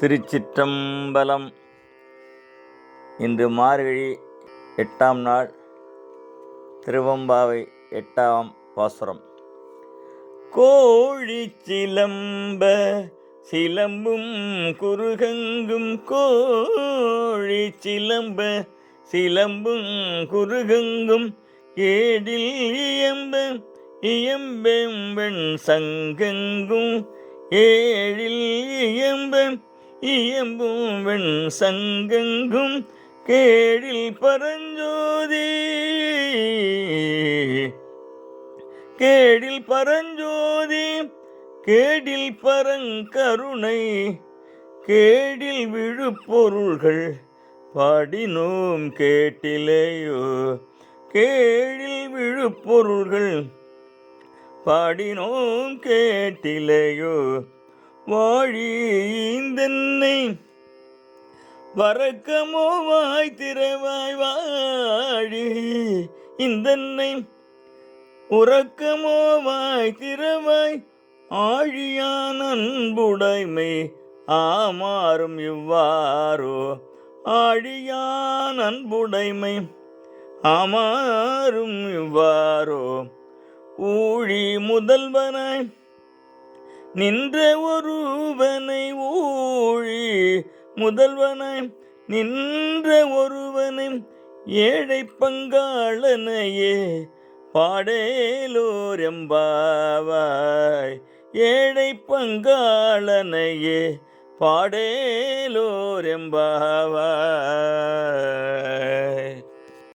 திருச்சிற்றம்பலம். இன்று மார்கழி எட்டாம் நாள் திருவம்பாவை எட்டாம் பாசுரம். கோழி சிலம்ப சிலம்பும் குருகங்கும் கோழி சிலம்ப சிலம்பும் குருகங்கும் ஏடில் இயம்ப இயம்பெம்பெண் சங்கங்கும் ஏழில் இயம்ப இயம்பும் வெண் சங்கெங்கும் கேழில் பரஞ்சோதி. கேடில் பரஞ்சோதி கேடில் பரங்கருணை கேடில் விழுப்பொருள்கள் பாடினோம் கேட்டிலேயோ. கேழில் விழுப்பொருள்கள் பாடினோம் கேட்டிலேயோ. வாழிந்தென்னை வரக்கமோ வாய் திறவாய் வாழி இந்தன்னை உறக்கமோ வாய் திறவாய் ஆழியான் அன்புடைமை ஆமாறும் இவ்வாறோ ஆழியான் அன்புடைமை ஆமாறும் இவ்வாறோ ஊழி முதல்வனாய் நின்ற ஒருவனை ஊழி முதல்வனாய் நின்ற ஒருவனை ஏழை பங்காளனையே பாடேலோரம்பாவாய் ஏழை பங்காளனையே பாடேலோரம்பாவாய்